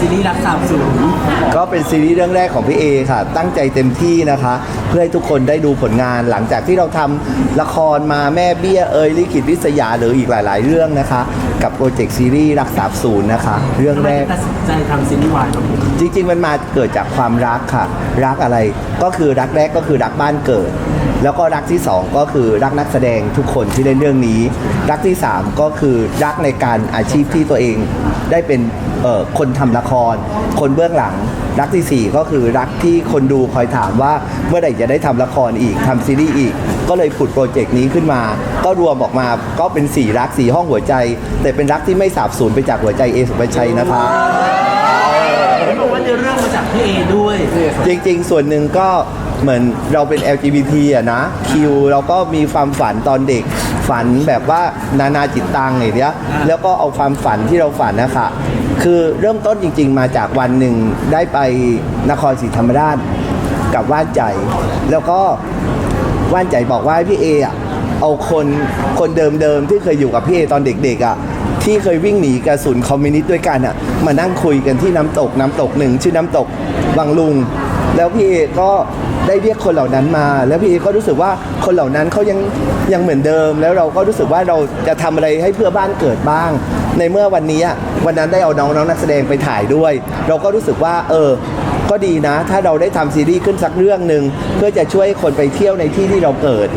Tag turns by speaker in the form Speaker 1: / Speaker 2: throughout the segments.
Speaker 1: ซีรีส์รักสามศูนย์
Speaker 2: ก็เป็นซีรีส์เรื่องแรกของพี่เอค่ะ ตั้งใจเต็มที่นะคะ เพื่อให้ทุกคนได้ดูผลงานหลังจากที่เราทำละครมาแม่เบี้ยเอยลิขิตวิษยาหรืออีกหลาย ๆ เรื่องนะคะ กับโปรเจกต์ซีรีส์รักสามศูนย์นะคะ เรื่องแรก
Speaker 1: ตัดสินใจทำซีรีส์วายครับผม
Speaker 2: จริงๆ มันมาเกิดจากความรักค่ะ รักอะไรก็คือรักแรกก็คือรักบ้านเกิด แล้วก็รักที่สองก็คือรักนักแสดงทุกคนที่เล่นเรื่องนี้ รักที่สามก็คือรักในการอาชีพที่ตัวเองได้เป็นเอ่อคนทำละคร คนเบื้องหลัง รักที่สี่ก็คือรักที่คนดูคอยถามว่าเมื่อไหร่จะได้ทำละครอีกทำซีรีส์อีก ก็เลยผุดโปรเจกต์นี้ขึ้นมา ก็รวมออกมาก็เป็นสี่รักสี่ห้องหัวใจ แต่เป็นรักที่ไม่สาบสูญไปจากหัวใจเอสุภาชัยนะคะ
Speaker 1: เห็นบอกว่าเนื้อเรื่องมาจากพี่เอด้วย
Speaker 2: จริงๆ ส่วนหนึ่งก็เหมือนเราเป็น LGBT อะนะ คิวเราก็มีความฝันตอนเด็กฝันแบบว่านานาจิตตังอย่างเนี้ยแล้วก็เอาความฝันที่เราฝันนะคะ คือเริ่มต้นจริง ๆ มาจากวันหนึ่งได้ไปนครศรีธรรมราชกับว่านใจ แล้วก็ว่านใจบอกว่าพี่เออะเอาคนคนเดิมๆที่เคยอยู่กับพี่เอตอนเด็กๆอะที่เคยวิ่งหนีกระสุนคอมมิวนิสต์ด้วยกันอะมานั่งคุยกันที่น้ำตกน้ำตกหนึ่งชื่อน้ำตกวังลุง แล้วพี่เอก็ได้เรียกคนเหล่านั้นมา แล้วพี่เอก็รู้สึกว่าคนเหล่านั้นเขายังยังเหมือนเดิม แล้วเราก็รู้สึกว่าเราจะทำอะไรให้เพื่อบ้านเกิดบ้าง ในเมื่อวันนี้อะวันนั้นได้เอาน้องน้องนักแสดงไปถ่ายด้วย เราก็รู้สึกว่าเออ ก็ดีนะ ถ้าเราได้ทำซีรีส์ขึ้นสักเรื่องหนึ่งเพื่อจะช่วยคนไปเที่ยวในที่ที่เราเกิด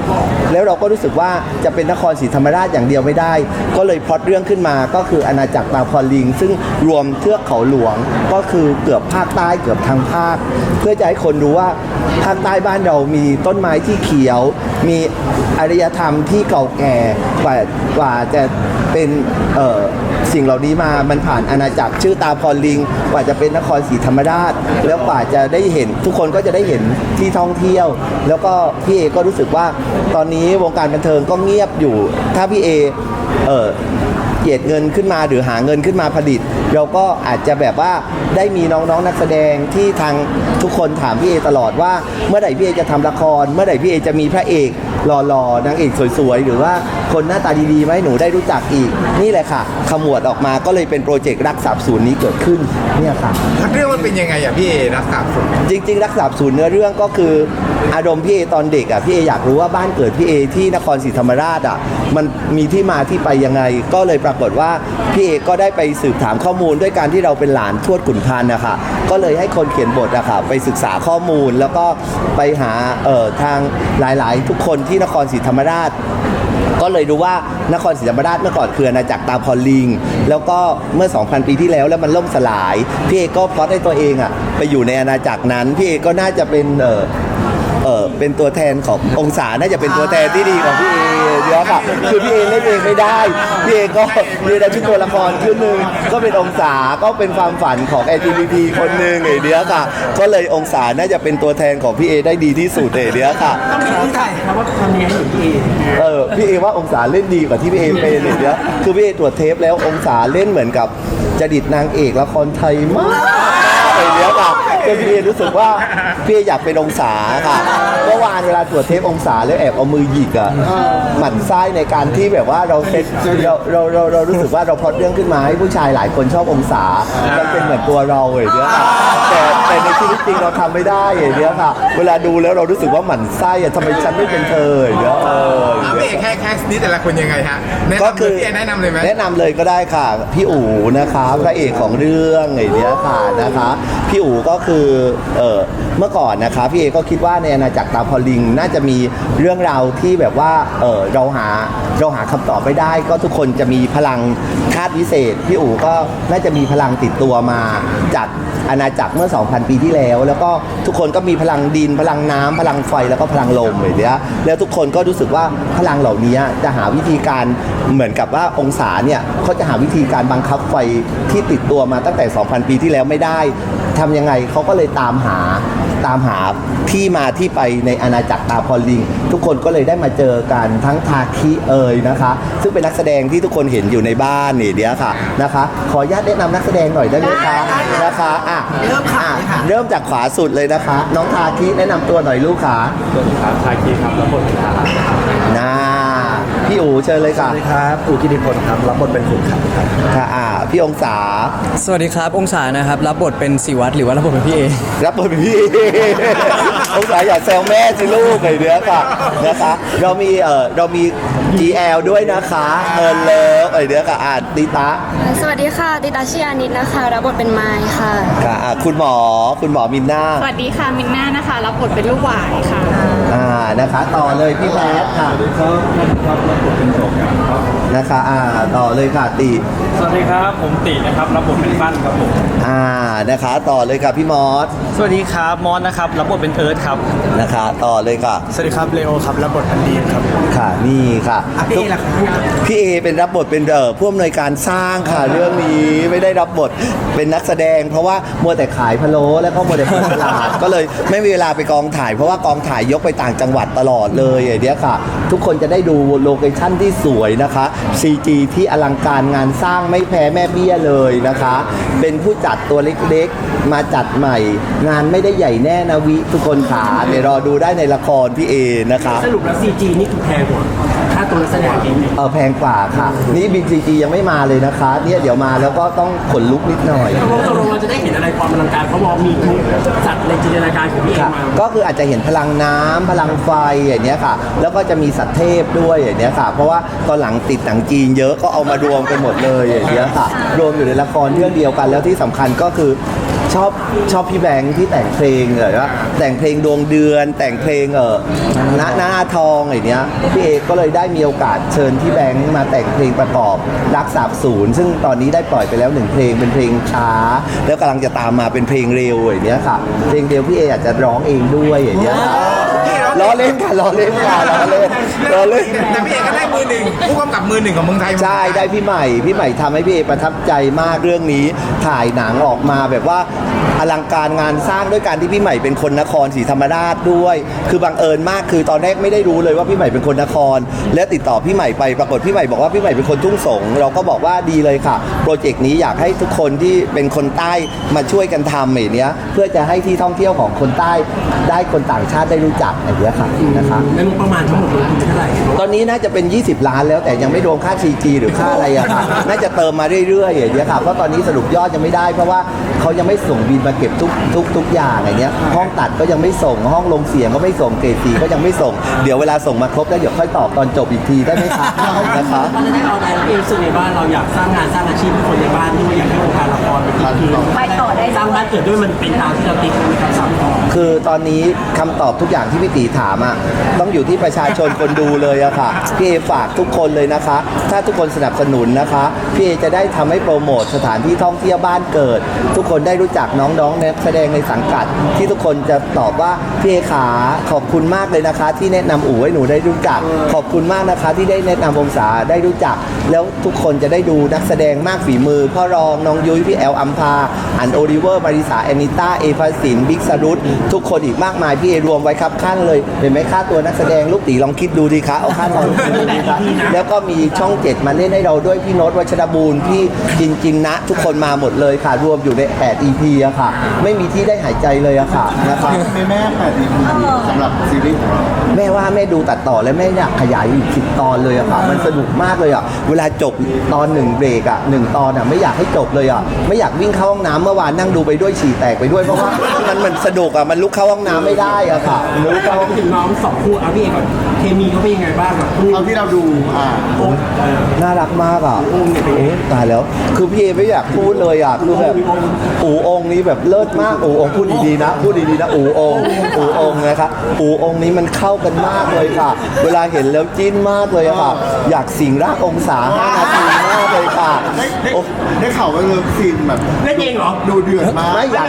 Speaker 2: แล้วเราก็รู้สึกว่าจะเป็นนครศรีธรรมราชอย่างเดียวไม่ได้ ก็เลยพล็อตเรื่องขึ้นมาก็คืออาณาจักรตาพอลิง ซึ่งรวมเทือกเขาหลวงก็คือเกือบภาคใต้เกือบทั้งภาค เพื่อจะให้คนรู้ว่า ภาคใต้บ้านเรามีต้นไม้ที่เขียว มีอารยธรรมที่เก่าแก่กว่ากว่าจะเป็นเสิ่งเหล่านี้มามันผ่านอาณาจักรชื่อตาพรลิง กว่าจะเป็นนครศรีธรรมราช แล้วกว่าจะได้เห็น ทุกคนก็จะได้เห็นที่ท่องเที่ยว แล้วก็พี่เอก็รู้สึกว่า ตอนนี้วงการบันเทิงก็เงียบอยู่ ถ้าพี่เอเออ เกียดเงินขึ้นมาหรือหาเงินขึ้นมาผลิต เราก็อาจจะแบบว่าได้มีน้องๆนักแสดงที่ทางทุกคนถามพี่เอตลอดว่า เมื่อไหร่พี่เอจะทำละคร เมื่อไหร่พี่เอจะมีพระเอก หล่อๆนางเอกสวยๆ หรือว่าคนหน้าตาดีๆไหมาให้หนูได้รู้จักอีก นี่แหละค่ะขมวดออกมาก็เลยเป็นโปรเจกต์รักสับศูนย์นี้เกิดขึ้นเนี่ยค่ะ
Speaker 3: เรื่องมันเป็นยังไงอะพี่เอรักษาสุด
Speaker 2: จริงๆ รักษาศูนย์เนื้อเรื่องก็คืออารมณ์พี่เอตอนเด็กอะพี่เออยากรู้ว่าบ้านเกิดพี่เอที่นครศรีธรรมราชอะมันมีที่มาที่ไปยังไง ก็เลยปรากฏว่าพี่เอก็ได้ไปสืบถามข้อมูลด้วยการที่เราเป็นหลานทวดขุนพันธ์นะคะก็เลยให้คนเขียนบทอะค่ะไปศึกษาข้อมูลแล้วก็ไปหาเอ่อทางหลายๆ ทุกคนที่นครศรีธรรมราช ก็เลยรู้ว่านครศรีธรรมราชเมื่อก่อนคืออาณาจักรตาพอลิง แล้วก็เมื่อ 2,000 ปีที่แล้วแล้วมันล่มสลาย พี่เอก็พอตให้ตัวเองอะไปอยู่ในอาณาจักรนั้น พี่เอก็น่าจะเป็น เออเออเป็นตัวแทนขององศาน่าจะเป็นตัวแทนที่ดีของพี่เอเดี๋ยวค่ะคือพี่เอเล่นเองไม่ได้พี่เอก็มีได้ชื่อตัวละครชื่อหนึ่งก็เป็นองศาก็เป็นความฝันของ LGBT คนหนึ่งไอเดียวค่ะ ก็เลยองศาน่าจะเป็นตัวแทนของพี่เอได้ดีที่สุดไอเดียวค่ะ
Speaker 1: ต้องมีผู้ถ่ายนะครับว่าทำยังไงให้ถึงพี่เอ
Speaker 2: เออพี่เอว่าองศาเล่นดีกว่าที่พี่เอเป็นเลยเนี่ยคือพี่เอตรวจเทปแล้วองศาเล่นเหมือนกับจดิตนางเอกละครไทยมากอะไรเนี้ยค่ะ จนพี่เอรู้สึกว่าพี่เออยากเป็นองศาค่ะเมื่อวานเวลาตรวจเทปองศาแล้วแอบเอามือหยิกอะหมั่นไส้ในการที่แบบว่าเราเซ็ตเราเราเราเรารู้สึกว่าเราพล็อดเรื่องขึ้นมาให้ผู้ชายหลายคนชอบองศามันเป็นเหมือนตัวเราอย่างเนี้ยค่ะแต่แต่ในชีวิตจริงเราทำไม่ได้อย่างเนี้ยค่ะ เวลาดูแล้วเรารู้สึกว่าหมั่นไส้อะทำไมฉันไม่เป็นเธออย่างเนี้ยเออ
Speaker 3: อะพี่เอแค่แคสนี้แต่ละคนยังไงฮะแนะ
Speaker 2: ก็
Speaker 3: นำ
Speaker 2: คื
Speaker 3: เลย
Speaker 2: อ
Speaker 3: พี่เอแนะนำเลยไหม
Speaker 2: แนะนำเลยก็ได้ค่ะ พี่อู๋นะคะพระเอกของเรื่องไอ้เนี้ยค่ะนะคะ พี่อู๋ก็คือเออเมื่อก่อนนะคะพี่เอก็คิดว่าในอาณาจักรตาพอลิง น่าจะมีเรื่องราวที่แบบว่าเออเราหาเราหาคำตอบไม่ได้ ก็ทุกคนจะมีพลังคาดวิเศษพี่อู๋ก็น่าจะมีพลังติดตัวมาจากอาณาจักรเมื่อ 2,000 ปีที่แล้ว แล้วก็ทุกคนก็มีพลังดิน พลังน้ำพลังไฟแล้วก็พลังลมอย่างเนี้ยแล้วทุกคนก็รู้สึกว่าพลังเหล่านี้จะหาวิธีการเหมือนกับว่าองศาเนี่ยเขาจะหาวิธีการบังคับไฟที่ติดตัวมาตั้งแต่ 2,000 ปีที่แล้วไม่ได้ ทำยังไงเขาก็เลยตามหาตามหาที่มาที่ไปในอาณาจักรตาพอลิง ทุกคนก็เลยได้มาเจอกันทั้งทาคิเอยนะคะ ซึ่งเป็นนักแสดงที่ทุกคนเห็นอยู่ในบ้านนี่เดียวค่ะนะคะ ขออนุญาตแนะนำนักแสดงหน่อยได้ไหมคะนะคะอะ
Speaker 1: เริ่มขายค่ะ
Speaker 2: เริ่มจากขวาสุดเลยนะคะ น้องทาคิแนะนำตัวหน่อยลูกค่ะ
Speaker 4: สวัสดีครับชาคีครับรับบทเป็นทารา
Speaker 2: น่า พี่อู๋เชิญเลยค่ะ
Speaker 4: สวัสดีครับอูกิติพลครับ รับบทเป็นขุนขันครับ
Speaker 2: ค่ะอ่าพี่องศา
Speaker 5: สวัสดีครับ องศานะครับ รับบทเป็นสิวัตรหรือว่ารับบทเป็นพี่เอ
Speaker 2: รับบทเป็นพี่ องศาอย่าแซวแม่สิลูกไอ้เนี้ยค่ะนะคะเรามีเออเรามี GL ด้วยนะคะเอิร์นเลิฟไอ้เนี้ยค่ะอ่านติตา
Speaker 6: สวัสดีค่ะ ติตาชิยานิดนะคะ รับบทเป็นไมค์ค่ะ
Speaker 2: ค่ะอ่าคุณหมอคุณหมอมินนา
Speaker 6: สวัสดีค่ะ มินน่านะคะ รับบทเป็นลูกหวายค่ะ
Speaker 2: อ่านะคะ ต่อเลยพี่แพทค่ะนะคะอ่าต่อเลยค่ะติ
Speaker 7: สวัสดีครับ ผมตินะครับรับบทเป็นปั้นครับผม
Speaker 2: อ่านะคะ ต่อเลยค่ะพี่มอส
Speaker 7: สวัสดีครับมอสนะครับรับบทเป็นเอิร์ธครับ
Speaker 2: นะคะ ต่อเลยค่ะ
Speaker 4: สวัสดีครับเลโอครับรับบทเป็นดีนครับ
Speaker 2: ค่ะนี่ค่ะ
Speaker 1: พี่เอล่ะครับ
Speaker 2: พี่เอเป็นรับบทเป็นเอ่อผู้อำนวยการสร้างค่ะเรื่องนี้ไม่ได้รับบทเป็นนักแสดง เพราะว่ามัวแต่ขายพะโล้แล้วก็มัวแต่เปิดตลาด ก็เลยไม่มีเวลาไปกองถ่าย เพราะว่ากองถ่ายยกไปต่างจังหวัดตลอดเลยอย่างเนี้ยค่ะ ทุกคนจะได้ดูโลเคชั่นที่สวยนะคะ CG ที่อลังการงานสร้างไม่แพ้แม่เบี้ยเลยนะคะ เป็นผู้จัดตัวเล็กๆ มาจัดใหม่ งานไม่ได้ใหญ่แน่นะวิทุกคนขาเดี๋ยวรอดูได้ในละครพี่เอนะคะ
Speaker 1: สรุปแล้ว CG นี่คือแพงกว่าาตัวนักแสดงเองเนี่ย
Speaker 2: เออแพงกว่าค่ะ นี่บินซีจียังไม่มาเลยนะคะ เนี่ยเดี๋ยวมาแล้วก็ต้องขนลุกนิดหน่อย
Speaker 1: ตกลงตกลงเราจะได้เห็นอะไรความอลังการเพราะว่ามีทุกสัตว์ในจินตนาการของพี่เอ
Speaker 2: ค่ะ
Speaker 1: มา
Speaker 2: ก็คืออาจจะเห็นพลังน้ำพลังไฟอย่างเนี้ยค่ะ แล้วก็จะมีสัตว์เทพด้วยอย่างเนี้ยค่ะ เพราะว่าตอนหลังติดหนังจีนเยอะก็เอามารวมกันหมดเลยอย่างเนี้ยค่ะ รวมอยู่ในละครเรื่องเดียวกันแล้วที่สำคัญก็คือ ชอบชอบพี่แบงค์ที่แต่งเพลงเลยว่าแต่งเพลงดวงเดือน แต่งเพลงเออหน้าหน้าทองอย่างเนี้ยพี่เอก็เลยได้มีโอกาสเชิญพี่แบงค์มาแต่งเพลงประกอบรักสาบศูนย์ซึ่งตอนนี้ได้ปล่อยไปแล้วหนึ่งเพลงเป็นเพลงช้า แล้วกำลังจะตามมาเป็นเพลงเร็วอย่างเนี้ยค่ะ เพลงเร็วพี่เออาจจะร้องเองด้วยอย่างเนี้ยค่ะล้อเล่นค่ะล้อเล่นค่ะล้อเล่นล้อเล่น
Speaker 3: แต่พี่เอกก็ได้มือหนึ่งผู้กำกับมือหนึ่งของเมืองไทย
Speaker 2: ใช่ได้พี่ใหม่พี่ใหม่ทำให้พี่เอประทับใจมากเรื่องนี้ถ่ายหนังออกมาแบบว่า อลังการงานสร้างด้วยการที่พี่ใหม่เป็นคนนครศรีธรรมราชด้วย คือบังเอิญมากคือตอนแรกไม่ได้รู้เลยว่าพี่ใหม่เป็นคนนคร และติดต่อพี่ใหม่ไปปรากฏพี่ใหม่บอกว่าพี่ใหม่เป็นคนทุ่งสงเราก็บอกว่าดีเลยค่ะ โปรเจกต์นี้อยากให้ทุกคนที่เป็นคนใต้มาช่วยกันทำอย่างเนี้ยเพื่อจะให้ที่ท่องเที่ยวของคนใต้ได้คนต่างชาติได้รู้จักอย่างเงี้ยค่ะนะคะ
Speaker 1: ในงบประมาณทั้งหมดลงทุนเท่าไหร่
Speaker 2: ตอนนี้น่าจะเป็น 20 ล้านแล้วแต่ยังไม่รวมค่า CG หรือค่าอะไรอะค่ะน่าจะเติมมาเรื่อยๆอย่างเงี้ยค่ะเพราะตอนนี้สรุปยอดยังไม่ได้เพราะว่าเขายังไม่ส่งบินมาเก็บทุกทุกทุกอย่างอย่างเงี้ยห้องตัดก็ยังไม่ส่ง ห้องลงเสียงก็ไม่ส่งเกรดสีก็ยังไม่ส่ง เดี๋ยวเวลาส่งมาครบแล้วเดี๋ยวค่อยตอบตอนจบอีกทีได้ไหมคะนะคะ
Speaker 1: ตอนได้เอาอะไรเองรู้สึกในบ้านเราอยากสร้างงานสร้างอาชีพให้คนในบ้านด้วยอยากให้วงการละครเป็นอีกทีไปต่อได้สร้างบ้านเกิดด้วยมันเป็นตามที่เราติ๊กไหมครับสามข้อ
Speaker 2: คือตอนนี้คำตอบทุกอย่างที่พี่ตีถามอะต้องอยู่ที่ประชาชนคนดูเลยอะค่ะพี่เอฝากทุกคนเลยนะคะ ถ้าทุกคนสนับสนุนนะคะพี่เอจะได้ทำให้โปรโมทสถานที่ท่องเที่ยวบ้านเกิด ทุกคนได้รู้จักน้องๆนักแสดงในสังกัด ที่ทุกคนจะตอบว่าพี่เอขาขอบคุณมากเลยนะคะ ที่แนะนำอู๋ให้หนูได้รู้จัก ขอบคุณมากนะคะ ที่ได้แนะนำองศาได้รู้จัก แล้วทุกคนจะได้ดูนักแสดงมากฝีมือ พ่อรองน้องยุ้ยพี่แอลอัมพาอันโอลิเวอร์มาริสาแอนิต้าเอฟาสินบิ๊กสรุตทุกคนอีกมากมายพี่เอรวมไว้ครับข้างเลยเห็นไหมค่าตัวนักแสดงลูกตีลองคิดดูดีคะเอาค่าตัวคิดดูดีคะแล้วก็มีช่องเจ็ดมาเล่นให้เราด้วยพี่โน้ตวัชรบูรณ์พี่จินจินนะ ทุกคนมาหมดเลยค่ะรวมอยู่ใน8 EP อะค่ะ ไม่มีที่ได้หายใจเลยอะค่ะนะคะ
Speaker 4: ให้แม่แปดอีพีสำหรับซีรีส์ของเรา
Speaker 2: แม่ว่าแม่ดูตัดต่อแล้วแม่อยากขยายอีกสิบตอนเลยอะค่ะ มันสนุกมากเลยอะเวลาจบตอนหนึ่งเบรกอะหนึ่งตอนอะไม่อยากให้จบเลยอะไม่อยากวิ่งเข้าห้องน้ำเมื่อวานนั่งดูไปด้วยฉี่แตกไปด้วยเพราะว่ามันมันสนุกอะมันลุกเข้าห้องน้ำไม่ได้อะค่ะมันลุกเข้า
Speaker 1: เราไปถึงน้องสองคู่เอาพี่เอกก่อนเคมีเขาเป็นยังไงบ้างกับคู่
Speaker 4: เอาที่เราดูอ่า
Speaker 2: น่ารักมากอะโอ้ตายแล้ว คือพี่เอไม่อยากพูดเลยอะคือแบบอูองค์นี้แบบเลิศมากอูองค์พูดดีๆนะ พูดดีๆนะอูองค์อูองค์นะคะอูองค์นี้มันเข้ากันมากเลยค่ะ เวลาเห็นแล้วจิ้นมากเลยอะค่ะ อยากสิงร่างองศาห้านาทีมากเลยค่ะ
Speaker 4: ได้ได้
Speaker 2: โอ้
Speaker 4: ได้ข่าวว่าเลิฟซีนแบบ
Speaker 1: เล่นเองเหรอ
Speaker 4: ดูเดือดมาก
Speaker 2: ไม่อยาก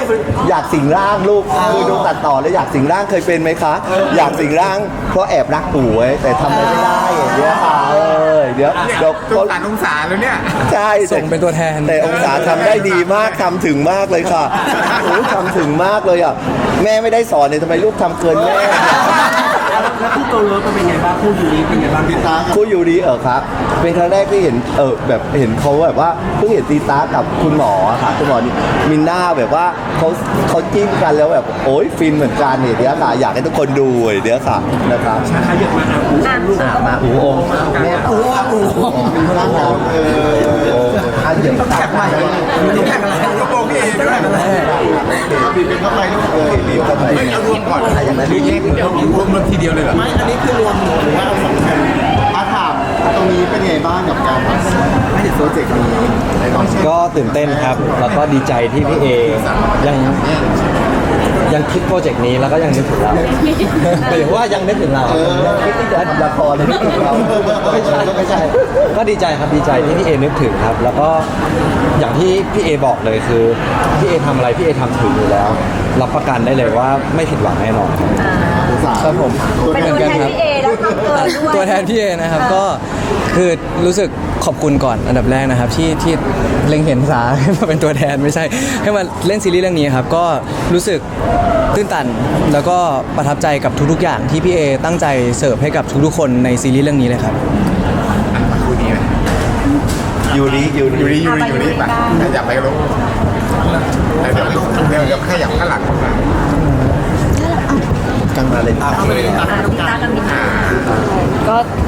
Speaker 2: อยากสิงร่างลูกคือดูตัดต่อแล้วอยากสิงร่างเคยเป็นไหมคะ อยากสิงร่างเพราะแอบรักปู่ไว้แต่ทำอะไรไม่ได้อย่างเงี้ยค่ะเออเดี๋ยว
Speaker 3: เนี่ย
Speaker 2: เดี๋ยว
Speaker 3: สงสารองศาแล้วเนี่ย
Speaker 2: ใช่
Speaker 5: ส่งเป็นตัวแทน
Speaker 2: แต่องศาทำได้ดีมากทำถึงมากเลยค่ะโอ้ยทำถึงมากเลยอะ แม่ไม่ได้สอนเลยทำไมลูกทำเกินแม่
Speaker 1: แล้วคู่ตัวเลิฟมันเป็นไงบ้างคู่ยูริเป็นไงบ้าง
Speaker 4: ติดตาม
Speaker 2: คู่ยูรีเออครับ เป็นครั้งแรกที่เห็นเออแบบเห็นเขาแบบว่าเพิ่งเห็นตีตากับคุณหมออะค่ะคุณหมอนี่มินน่าแบบว่าเขาเขาจิ้นกันแล้วแบบโอ้ยฟินเหมือนกันเนี่ยเดี๋ยวค่ะอยากให้ทุกคนดูเดี๋ยวค่ะนะครับ
Speaker 1: ราคาเยอะมากอะคู่ลูก
Speaker 2: อะมาอูองค์แม่อูอง
Speaker 4: ร่างกายเออ
Speaker 2: อะเดี๋ยวแท็กใหม่
Speaker 3: แข่งอะไรก็บอก พี่เองด้วย
Speaker 4: บีบเป็นเข้าไปลูกเออบีบเข้าไป
Speaker 3: เฮ้ยเอารวมก่อนอะไรอย่างนั้นหรือแยกเดี๋ยวรวมรวมทีเดียวเลยเหรอ
Speaker 4: ไม่อันนี้คือรวมหรือว่าเอาสองแผ่นอาถามตรงนี้เป็นไงบ้างกับการทำโปรเจกต์นี้ในตอนนี้
Speaker 8: ก็ตื่นเต้นครับ แล้วก็ดีใจที่พี่เอยัง ยังคิดโปรเจกต์นี้แล้วก็ยังนึกถึงเราหมายถึงว่ายังนึกถึงเรา
Speaker 2: คิดที่จะทำละครเลยที่เรา
Speaker 8: ไม่ใช่ไม่ใช่ ก็ดีใจครับดีใจที่พี่เอนึกถึงครับ แล้วก็อย่างที่พี่เอบอกเลยคือพี่เอทำอะไรพี่เอทำถึงอยู่แล้ว รับประกันได้เลยว่าไม่ผิดหวังแน่นอนครับ
Speaker 5: ครับผม
Speaker 9: เป็นตัวแทนพี่เอแล้วทำเกินด้วย
Speaker 5: ตัวแทนพี่เอนะครับก็คือรู้สึก ขอบคุณก่อนอันดับแรกนะครับ ที่ที่เล็งเห็นสาให้มาเป็นตัวแทนไม่ใช่ ให้มาเล่นซีรีส์เรื่องนี้ครับ ก็รู้สึกตื้นตัน แล้วก็ประทับใจกับทุกๆอย่างที่พี่เอตั้งใจเสิร์ฟให้กับทุกๆคนในซีรีส์เรื่องนี้เลยครับ
Speaker 3: คู่นี้ไหม
Speaker 2: ยูริยู
Speaker 3: อยู่
Speaker 2: ริ
Speaker 3: ยู่นี่อยู่นี่ไปขยับไปกันลูกเดี๋ยวเดี๋ยวเดี๋ยวขยับข้างหลัง
Speaker 2: กันมาเลยอะ
Speaker 6: ก็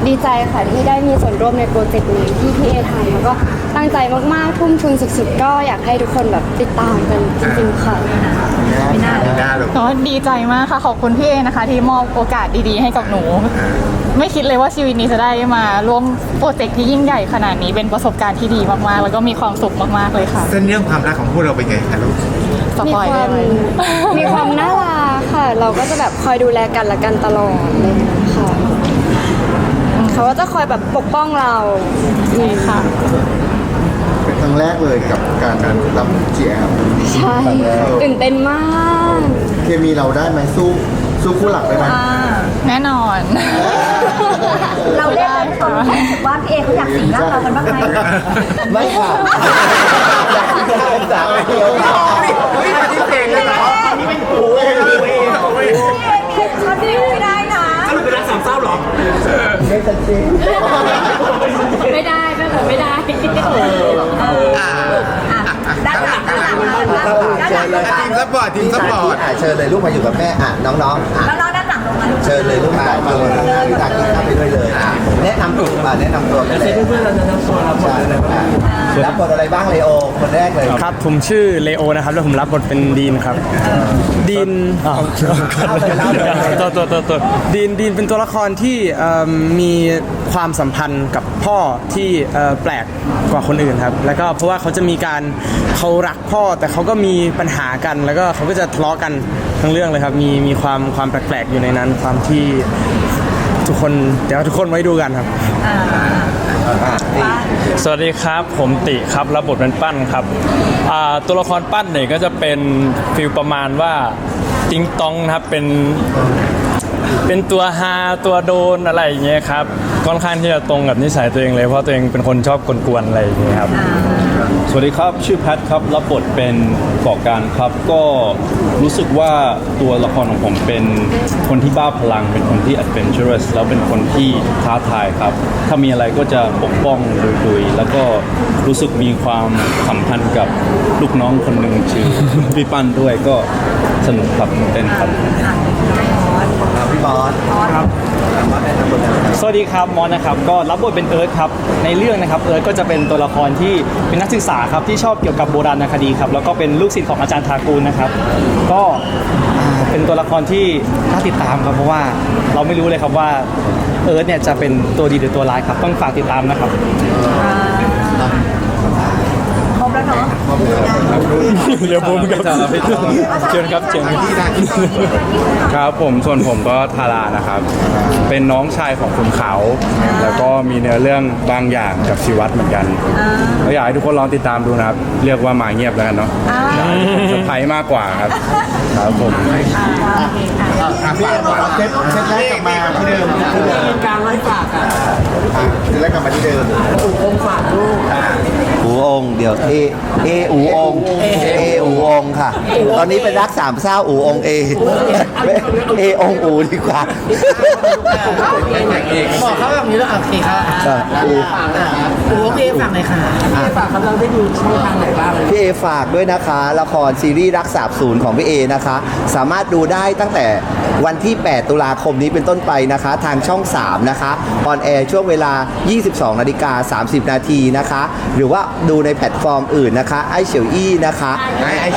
Speaker 6: ดีใจค่ะที่ได้มีส่วนร่วมในโปรเจกต์นี้ที่พี่เอทำแล้วก็ตั้งใจมากๆทุ่มทุนสุดๆ ก็อยากให้ทุกคนแบบติดตามกันจริงๆค่ะ
Speaker 3: หน้าลูก
Speaker 10: ก็ดีใจมากค่ะขอบคุณพี่เอนะคะ ที่มอบโอกาสดีๆ ให้กับหนู ไม่คิดเลยว่าชีวิตนี้จะได้มาร่วมโปรเจกต์ที่ยิ่งใหญ่ขนาดนี้เป็นประสบการณ์ที่ดีมากๆ แล้วก็มีความสุขมากๆเลยค่ะ
Speaker 3: เส้นเรื่องความรักของพวกเราเป็นไงคะลูก
Speaker 10: ส
Speaker 6: มี
Speaker 10: ปอย
Speaker 6: ค
Speaker 10: ได้
Speaker 6: วาม
Speaker 10: ไหม
Speaker 6: มีความน่ารักค่ะ เราก็จะแบบคอยดูแลกันและกันตลอดเลยค่ะ เขาก็จะคอยแบบปกป้องเรา
Speaker 10: ใช่ค่ะ
Speaker 4: เป็นครั้งแรกเลยกับการรับเจียครับ
Speaker 6: ใช่ตื่นเต้นมาก
Speaker 4: เคมีเราได้ไหมสู้สู้คู่หลักได้ไหม
Speaker 10: แน่นอน
Speaker 9: เราเล่นแล้วตอนรู้สึกว่าพี่เอเขาอยากสิงร่างเรากันบ้างไหม
Speaker 2: ไม่ค่ะอยากที่จะเป็นสาวเดียวค่ะ
Speaker 3: นี่ปฏิเสธเลยเหรอ
Speaker 9: เขาดีไม่ได้นะ
Speaker 1: ถ้ามัน เป็นรักสามเศร้าเหรอ
Speaker 2: ไม่ชัดเจน
Speaker 6: ไม่ได้แม่ผมไม่ได้
Speaker 9: ด้านหลังด้านหลังด้านหลังด้านหลังลงมา
Speaker 3: ทีมซัพพอร์ตทีมซัพพอร์ต
Speaker 2: อะเชิญเลยลูกมาอยู่กับแม่อะน้องๆอะ
Speaker 9: น้องๆด้านหลังลงมา
Speaker 2: เชิญเลยลูกมามาเลยพี่ตากิำตัวมาแนะนำตัวกันเลย
Speaker 1: เพื่อนๆเราจะนำตัวเราหมดเลยนะ
Speaker 2: รับบทอะไรบ้างเลโอคนแรกเลย
Speaker 7: ครับ ผมชื่อเลโอนะครับ แล้วผมรับบทเป็นดีนครับดีนอ้าวตัวตัวตัวตัวดีนดีนเป็นตัวละครที่เอิ่มมีความสัมพันธ์กับพ่อที่เอ่อแปลกกว่าคนอื่นครับ แล้วก็เพราะว่าเขาจะมีการเขารักพ่อแต่เขาก็มีปัญหากัน แล้วก็เขาก็จะทะเลาะกันทั้งเรื่องเลยครับ มีมีความความแปลกๆอยู่ในนั้น ความที่ ทุกคนเดี๋ยวทุกคนไว้ดูกันครับ สวัสดีครับ ผมติครับรับบทเป็นปั้นครับอ่าตัวละครปั้นเนี่ยก็จะเป็นฟิลประมาณว่าติงตองนะครับเป็น เป็นตัวฮาตัวโดนอะไรอย่างเงี้ยครับค่อนข้างที่จะตรงกับนิสัยตัวเองเลยเพราะตัวเองเป็นคนชอบกวนๆอะไรอย่างเงี้ยครับ
Speaker 11: สวัสดีครับ ชื่อแพทครับ รับบทเป็นก่อการครับ ก็รู้สึกว่าตัวละครของผมเป็นคนที่บ้าพลัง เป็นคนที่ adventurous แล้วเป็นคนที่ท้าทายครับ ถ้ามีอะไรก็จะปกป้องดุยๆ แล้วก็รู้สึกมีความสัมพันธ์กับลูกน้องคนหนึ่งชื่อพี่ปั้นด้วยก็สนุกครับตื่นเต้น ครับ
Speaker 2: พี่บอสครับ
Speaker 7: สวัสดีครับมอนนะครับก็รับบทเป็นเอิร์ธครับในเรื่องนะครับเอิร์ธก็จะเป็นตัวละครที่เป็นนักศึกษาครับที่ชอบเกี่ยวกับโบราณคดีครับแล้วก็เป็นลูกศิษย์ของอาจารย์ทากูลนะครับ ก็อ่าเป็นตัวละครที่น่าติดตามครับเพราะว่าเราไม่รู้เลยครับว่าเอิร์ธเนี่ยจะเป็นตัวดีหรือตัวร้ายครับต้องฝากติดตามนะครับ
Speaker 9: ครบ แล้วเนาะ
Speaker 7: เดี๋ยวผมกับเชิญครับเชิญ
Speaker 3: ที่ได้
Speaker 11: ครับผมส่วนผมก็ทารานะครับ เป็นน้องชายของคุณเขา แล้วก็มีเนื้อเรื่องบางอย่างกับชีวัตเหมือนกันแล้วอยากให้ทุกคนลองติดตามดูนะครับ เรียกว่ามาเงียบแล้วกันเนาะเซอร์ไพรส์มากกว่าครับครับผม
Speaker 3: อะฝากฝาก
Speaker 4: เซตเซตแรกกลับมาที่เดิมที่เดิม
Speaker 1: เป็นกลางไร้ฝากอะ
Speaker 4: อะเซตแรกกลับมาที่เดิม
Speaker 1: องค์ฝากลูก
Speaker 2: อูองค์เดี๋ยวเอเออูองค์เออูองค์ค่ะ ตอนนี้เป็นรักสามเศร้าอูองค์เอเอองค์อูดีกว่า
Speaker 1: เองไหนบอกเขาแบบนี้แล้วโอเคครับ
Speaker 2: อะอู
Speaker 1: โอเคฝากหน่อยค่ะฝากเขาเราได้ดูช่องทางไหนบ้างเลย
Speaker 2: พี่เอฝากด้วยนะคะ ละครซีรีส์รักสาบศูนย์ของพี่เอนะคะ สามารถดูได้ตั้งแต่ วันที่ 8 ตุลาคมนี้เป็นต้นไปนะคะ ทางช่อง 3 นะคะออนแอร์ช่วงเวลา 22 นาฬิกา 30 นาทีนะคะ หรือว่าดูในแพลตฟอร์มอื่นนะคะไอเฉียวอี้นะคะ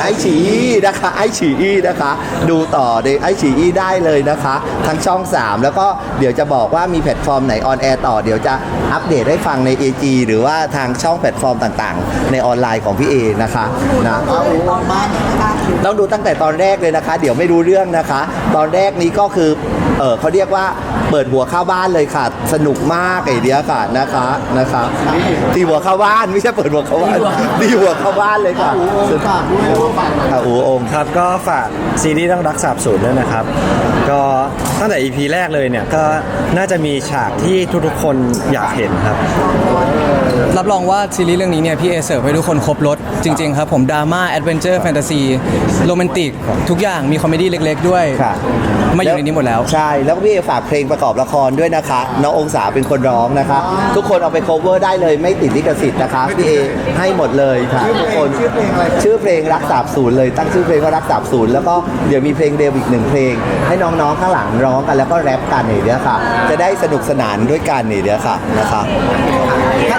Speaker 2: ไอฉีอี้นะคะไอฉีอี้นะคะ ดูต่อในไอฉีอี้ได้เลยนะคะทางช่อง 3 แล้วก็เดี๋ยวจะบอกว่ามีแพลตฟอร์มไหนออนแอร์ต่อเดี๋ยวจะอัปเดตให้ฟังใน AG หรือว่าทางช่องแพลตฟอร์มต่างๆ ในออนไลน์ของพี่เอนะคะนะต้องดูตั้งแต่ตอนแรกเลยนะคะ เดี๋ยวไม่รู้เรื่องนะคะ ตอนแรกนี้ก็คือเออเขาเรียกว่า เปิดหัวเข้าบ้านเลยค่ะ สนุกมากไอเดียค่ะนะคะนะคะตีหัวเข้าบ้านไม่ใช่เปิดหัวเข้าบ้านตีหัวเข้าบ้านเลยค่ะฝากด้วยฝากค่ะอูองค์
Speaker 8: ครับก็ฝากซีรีส์ต้องรักสาบสูญด้วยนะครับ ก็ตั้งแต่ EP แรกเลยเนี่ยก็น่าจะมีฉากที่ทุกๆคนอยากเห็นครับ
Speaker 5: รับรองว่าซีรีส์เรื่องนี้เนี่ยพี่เอเสิร์ฟให้ทุกคนครบรถจริง ๆ ครับผมดราม่าแอดเวนเจอร์แฟนตาซีโรแมนติกทุกอย่างมีคอมเมดี้เล็ก ๆ ด้วย
Speaker 2: ค่ะ
Speaker 5: มาอยู่ในนี้หมดแล้ว
Speaker 2: ใช่ แล้วก็พี่เอฝากเพลงประกอบละครด้วยนะคะ น้ององศาเป็นคนร้องนะคะ ทุกคนเอาไป cover ได้เลยไม่ติดลิขสิทธิ์นะคะพี่เอให้หมดเลยค่ะทุกคนชื่อเพลงอะไรชื่อเพลงรักสาบศูนย์เลยตั้งชื่อเพลงว่ารักสาบศูนย์แล้วก็เดี๋ยวมีเพลงเดวอีกหนึ่งเพลง ให้น้องๆข้างหลังร้องกันแล้วก็แรปกันนี่เดียวค่ะ จะได้สนุกสนานด้วยกันนี่เดียวค่ะนะคะ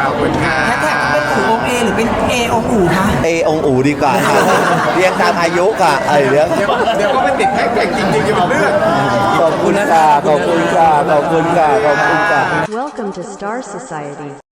Speaker 3: ขอบคุณค่ะ
Speaker 1: แฮชแท็กเป็นอูองเอหรือเป็นเอองอูคะ
Speaker 2: เอองอูดีกว่าค่ะเรียงตามอายุค่ะไอ้เดี๋ยว
Speaker 3: เดี๋ยวเดี๋ยวก็เป็นติดแฮชแท็กจริงๆอยู่เรื่อง
Speaker 2: ขอบคุณค่ะขอบคุณค่ะขอบคุณค่ะขอบคุณค่ะ
Speaker 12: Welcome to Star Society.